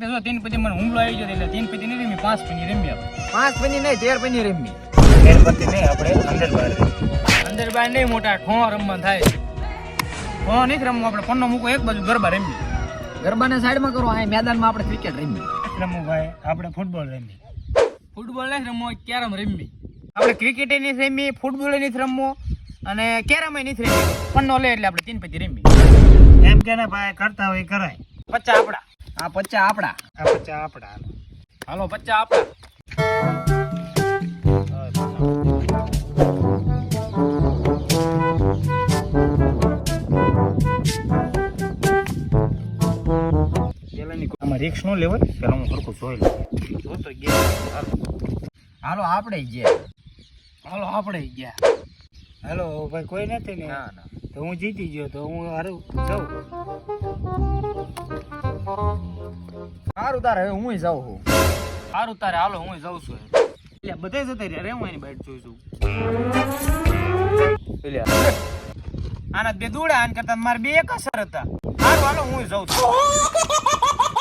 તો તીન પછી મને હુમલો આવી ગયો એટલે તીન પછી નહીં રમી પાંચ પછી રમી આપણે. પાંચ પની નહીં તેર પની રમી. ગણપતિ નહીં આપણે અંદર બહાર અંદર બાર નહીં મોટા ઠો રમવા થાય. ઠો નહીં રમવું આપણે પન્નો મૂકો એક બાજુ ગરબા રમી. ગરબાના સાઈડમાં કરો આ મેદાનમાં આપણે ક્રિકેટ રમી. રમવું ભાઈ આપણે ફૂટબોલ રમી. ફૂટબોલ નહીં રમવો કેરમ રમી. આપણે ક્રિકેટ નહીં રમી ફૂટબોલ નહીં રમવો અને કેરમ નહીં રમી. પન્નો લે એટલે આપણે તીન પછી રમી. એમ કે ને ભાઈ કરતા હોય કરાય. પચ્ચા આપડા આ પચ્ચા આપડા. આ પચ્ચા આપણા હાલો પચ્ચા આપડા. રિક્સ નો લેવાય પેલા હું સરખું જોઈ લઉં. જોતો ગયા હાલો. આપણે ગયા. હાલો આપણે ગયા. હેલો ભાઈ કોઈ નથી ના. તો હું જીતી ગયો તો હું હારું જાઉં. તારે હવે હું જાઉં છું. સારું તારે હાલો હું જાઉં છું એટલે બધે જતા રહ્યા રે હું એની બાઈટ જોઈ છું આના બે દોડા આન કરતા મારે બે એક અસર હતા. સારું હાલો હું જાઉં છું.